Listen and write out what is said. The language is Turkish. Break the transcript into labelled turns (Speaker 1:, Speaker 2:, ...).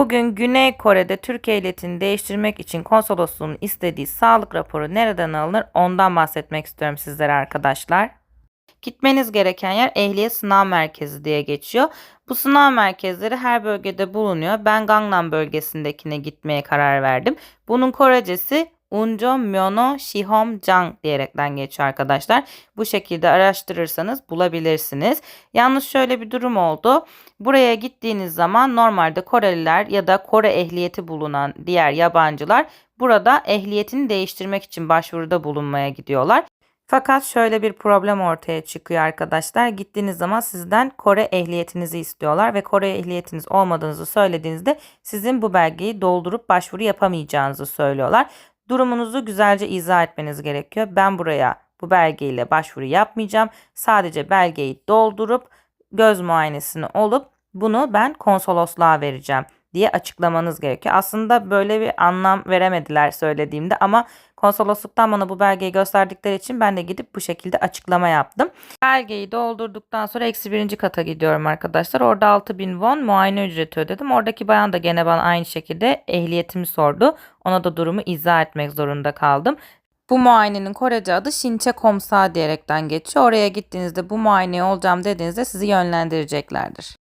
Speaker 1: Bugün Güney Kore'de Türk ehliyetini değiştirmek için konsolosluğun istediği sağlık raporu nereden alınır ondan bahsetmek istiyorum sizlere arkadaşlar. Gitmeniz gereken yer ehliyet sınav merkezi diye geçiyor. Bu sınav merkezleri her bölgede bulunuyor. Ben Gangnam bölgesindekine gitmeye karar verdim. Bunun Korecesi Unjo Myono Shihom Jang diyerekten geçiyor arkadaşlar. Bu şekilde araştırırsanız bulabilirsiniz. Yalnız şöyle bir durum oldu. Buraya gittiğiniz zaman normalde Koreliler ya da Kore ehliyeti bulunan diğer yabancılar burada ehliyetini değiştirmek için başvuruda bulunmaya gidiyorlar. Fakat şöyle bir problem ortaya çıkıyor arkadaşlar. Gittiğiniz zaman sizden Kore ehliyetinizi istiyorlar ve Kore ehliyetiniz olmadığınızı söylediğinizde sizin bu belgeyi doldurup başvuru yapamayacağınızı söylüyorlar. Durumunuzu güzelce izah etmeniz gerekiyor. Ben buraya bu belgeyle başvuru yapmayacağım. Sadece belgeyi doldurup göz muayenesini olup bunu ben konsolosluğa vereceğim diye açıklamanız gerekiyor. Aslında böyle bir anlam veremediler söylediğimde ama konsolosluktan bana bu belgeyi gösterdikleri için ben de gidip bu şekilde açıklama yaptım. Belgeyi doldurduktan sonra eksi birinci kata gidiyorum arkadaşlar. Orada 6000 won muayene ücreti ödedim. Oradaki bayan da gene bana aynı şekilde ehliyetimi sordu. Ona da durumu izah etmek zorunda kaldım. Bu muayenenin Korece adı Shinche Komsa diyerekten geçiyor. Oraya gittiğinizde bu muayeneye olacağım dediğinizde sizi yönlendireceklerdir.